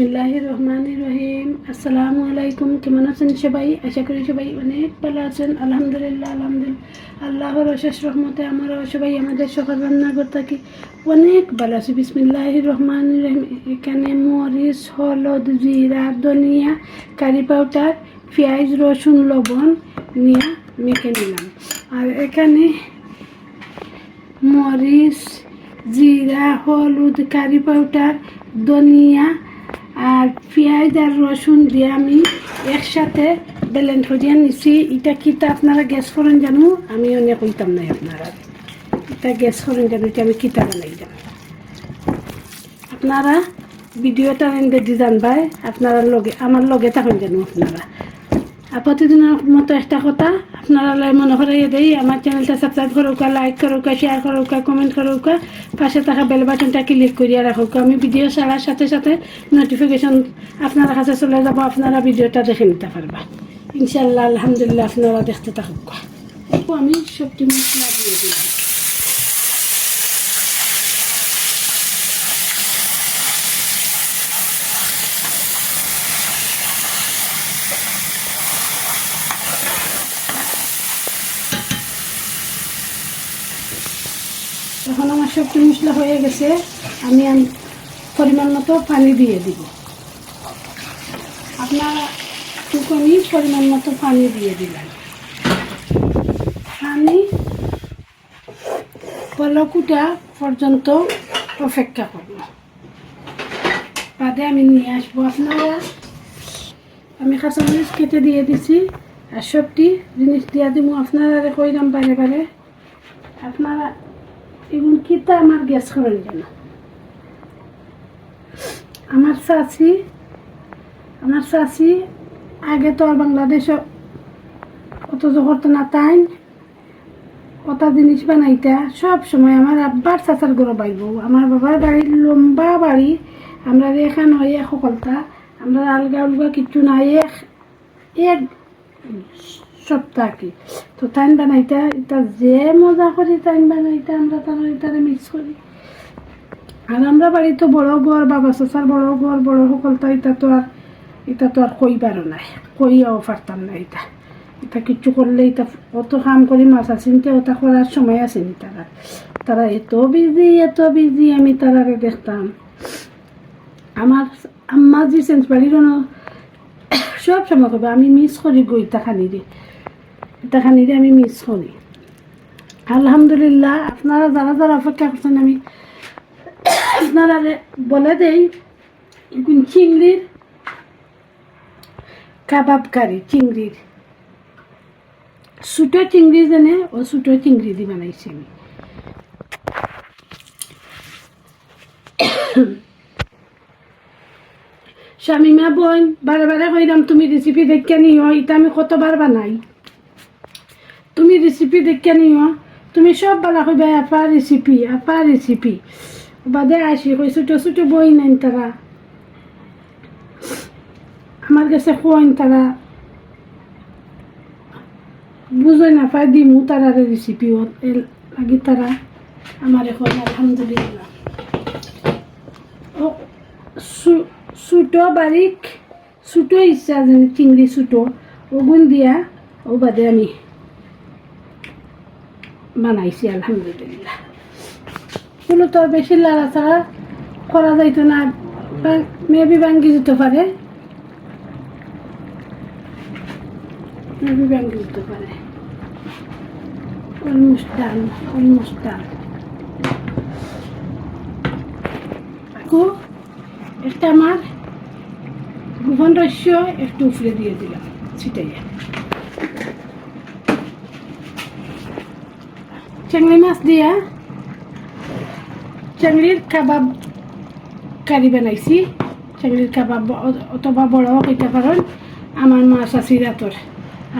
বিসমিল্লাহ রহমান রহিম আসসালামু আলাইকুম কেমন আছেন সবাই? আশা করি সবাই অনেক ভালো আছেন। আলহামদুলিল্লাহ আলহামদুলিল্লাহ। আল্লাহর অশেষ রহমতে আমরাও সবাই আমাদের সকাল রান্নাঘর থাকি অনেক ভালো আছি। বিসমিল্লাহ রহমান রহিম এখানে মরিচ, হলদ, জিরা, ধনিয়া, কারি পাউডার, পেঁয়াজ, রসুন, লবণ নিয়ে মেখে নিলাম। আর এখানে মরিচ, জিরা, হলুদ, কারি পাউডার, ধনিয়া আর পেঁয়াজ আর রসুন দিয়ে আমি একসাথে ব্লেন্ড করিয়া নিছি। এটা কিতা আপনারা গ্যাস করেন জানো? আমি অনেক কইতাম নাই আপনারা। এটা গ্যাস করেন জানো, এটা আমি কিতা বানাই যাব আপনারা ভিডিওটা দেখি জানবাই, আপনারা লগে আমার লগে থাকেন জানো আপনারা। আর প্রতিদিনের মতো একটা কথা, আপনারা মনে করে দেই, আমার চ্যানেলটা সাবস্ক্রাইব করুকা লাইক করুকা শেয়ার করুকা কমেন্ট করুকা, পাশে থাকা বেল বাটনটা ক্লিক করিয়া রাখুক। আমি ভিডিও ছাড়ার সাথে সাথে নোটিফিকেশন আপনার কাছে চলে যাব, আপনারা ভিডিওটা দেখে নিতে পারবা। ইনশাল্লাহ আলহামদুলিল্লাহ, আপনারা দেখতে থাকুক। আমি সবটি মশলা দিয়ে দিলাম। এখন আমার সবজি মশলা হয়ে গেছে, আমি পরিমাণ মতো পানি দিয়ে দিব। আপনারা টুকু আমি পরিমাণ মতো পানি দিয়ে দিলাম পানি পলকুটা পর্যন্ত অপেক্ষা করব। বাদে আমি নিয়ে আসব আপনারা। আমি কাঁচামরিচ কেটে দিয়ে দিছি। আর সবটি জিনিস দিয়া দিব। আপনারা কইলাম বারে বারে আপনারা এগুলো কিতা আমার গ্যাস করেন যেন আমার চাষি আমার চাষি আগে তো আর বাংলাদেশে অত করতো না, তাই কত জিনিস বানাইতা, সব সময় আমার আব্বার চাচার গরো বাইব। আমার বাবার বাড়ির লম্বা বাড়ি, আমরা এখান হয় সকলতা আমরা আলগা উলগা কিচ্ছু নাই এক এক সপ্তাহ কি? তো টাইম বানাইতা এটা যে মজা করি টাইম বানাইতা আমরা তারা এটারে মিক্স করি। আর আমরা বাড়ি তো বড় ঘর বাবা চাচার বড় ঘর বড় সকলতা এটা তো আর, এটা তো আর কইবারও নাই। কইয়াও পারতাম না এটা। এটা কিচ্ছু করলে এটা অত কাম করি, মাছ আসিনতে ওটা করার সময় আসেনি তারা। তারা এত বিজি এত বিজি আমি তারারে দেখতাম। আমার আম্মা যে সেন্স বাড়ির সব সময় কবে আমি মিস করি গই তাখানিরে তাখানিরে আমি মিস করি। আলহামদুলিল্লাহ, আপনারা যারা যারা অপেক্ষা করছেন, আমি আপনারা বলে দেই চিংড়ির কাবাব কারি চিংড়ির। ছোটো চিংড়ি যেনে, ও ছোটো চিংড়ি দি বানাইছি আমি। শামিমা বোন, বারে বারে কইলাম তুমি রেসিপি দেখে নিও, এটা আমি কতবার বানাই? তুমি রেসিপি দেখে নিও। তুমি সব বালা কইবা, আপা রেসিপি আপা রেসিপি বাদে আসি কই, ছোটো ছোটো বই নেন তারা। আমার কাছে কইন তারা। বুঝই না পাই দিমু তারা রেসিপি লাগি তারা আমার এখন আলহামদুলিল্লাহ। ছোটো বারিক ছোটো ইচ্ছা যেন চিংড়ি ছোটো ওগুন দিয়া ও বাদে আমি বানাইছি আলহামদুলিল্লাহ। এগুলো তো বেশি লাড়া ছাড়া করা যাইতো না মেবি ভাঙ্গি যেতে পারে। মেবি ভাঙ্গি যেতে পারে। অলমোস্ট ডান অলমোস্ট ডান একটা আমার গোপন রহস্য একটু উপরে দিয়ে দিলাম, ছিটাইয়া। চিংড়ি মাছ দিয়া চিংড়ির কাবাব কারি বানাইছি। চিংড়ির কাবাব অথবা বড় কইতে পারেন আমার মাছ আছে রাতর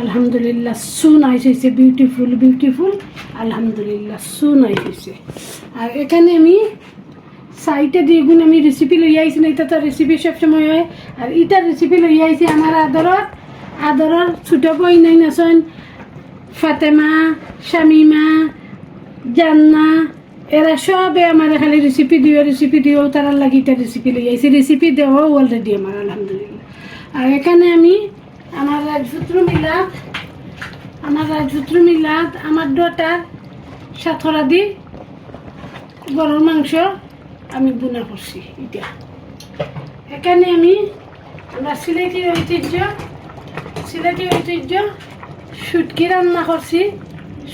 আলহামদুলিল্লাহ সু নাইস হয়েছে বিউটিফুল বিউটিফুল আলহামদুলিল্লাহ সু নাইস হয়েছে আর এখানে আমি সাইটে দিয়ে গুণ আমি রেসিপি লই আইছি না এটা তো রেসিপি সবসময় হয়। আর ইটা রেসিপি লই আইছি আমার আদরত আদরর ছোট বই নাই নাচন, ফাতেমা, শামিমা জান্না, এরা সবে আমার খালি রেসিপি দিও রেসিপি দিও তারা লাগি এটা রেসিপি লিয়ে আইসি রেসিপি দেওয়াও অলরেডি আমার, আলহামদুলিল্লাহ। আর এখানে আমি আমার রাজপুত্র মিলাদ, আমার রাজপুত্র মিলাদ, আমার ডটার সাথরা দি গরুর মাংস আমি বুনা করছি এটা। এখানে আমি আমরা সিলেটি ঐতিহ্য সিলেটি ঐতিহ্য সুটকি রান্না করছি।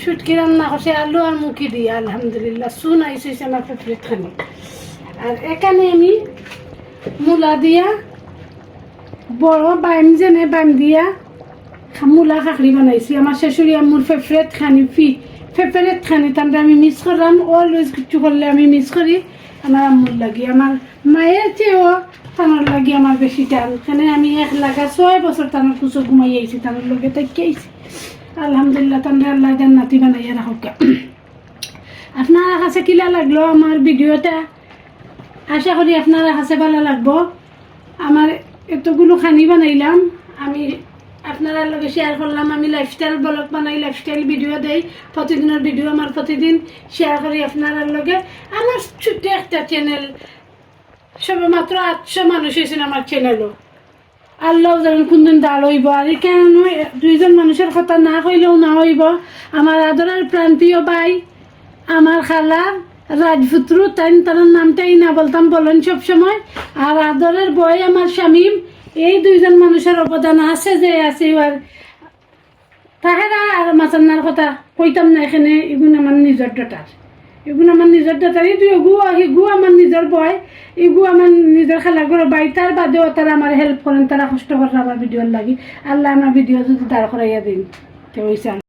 সুটকি রান্না করছি, আলু আর মুখি দিয়ে, আলহামদুলিল্লাহ। চুন আইসি আমার ফেভারিট খানি আর এখানে আমি মূলা দিয়া, বড় বাইম যেনে বাইম দিয়া মূলা খাখরি বানাইছি। আমার শাশুড়ি আমার ফেভারিট খানি, ফি ফেভারিট খানি তাহলে আমি মিস করলাম। অলওয়েজ কিছু করলে আমি মিস করি। আমার আম্মুর লাগি। আমার মায়ের চেয়েও তানোর লাগি আমার বেশি টান। এখানে আমি এক লাগা ছয় বছর তানোর কুচো ঘুমাই আইছি তানোর তাকে আইছি। আলহামদুলিল্লাহ তানরে আল্লাহ জান্নাতি বানাইয়া রাখুক। আপনার কাছে কিলা লাগল আমার ভিডিওটা আশা করি আপনার কাছে ভালো লাগবো। আমার এতগুলো খানি বানাইলাম, আমি আপনারা লগে শেয়ার করলাম, আমি লাইফস্টাইল ব্লগ বানাই লাইফস্টাইল ভিডিও দেই, প্রতিদিনের ভিডিও আমার প্রতিদিন শেয়ার করি আপনারা লগে। আমার ছোট্ট একটা চ্যানেল সবে মাত্র আটশো মানুষ হয়েছেন আমার চ্যানেলও আল্লাহ যেন কোনদিন দাঁড় হইব। আর এখানে দুইজন মানুষের কথা না কইলেও না হইব। আমার আদরের প্রান্তীয় ভাই, আমার খালা রাজপুত্র, তাই তার নামটাই না বলতাম, বলেন সব সময় আর আদরের বই আমার স্বামীম এই দুইজন মানুষের অবদান আছে যে আছে আর তাহেরা আর মাচান্নার কথা কইতাম না এখানে এগুলো আমার নিজের ডটার। এগুলো আমার নিজের ডটার এইটো এগু গু গু আমার নিজের বয়। এগু আমার নিজের খেলা করে বাই তার বাদেও তারা আমার হেল্প করেন তারা কষ্ট করে আমার ভিডিওর লাগি। আল্লাহ আমার ভিডিও যদি দাঁড় করাইয়া দিন। কেউ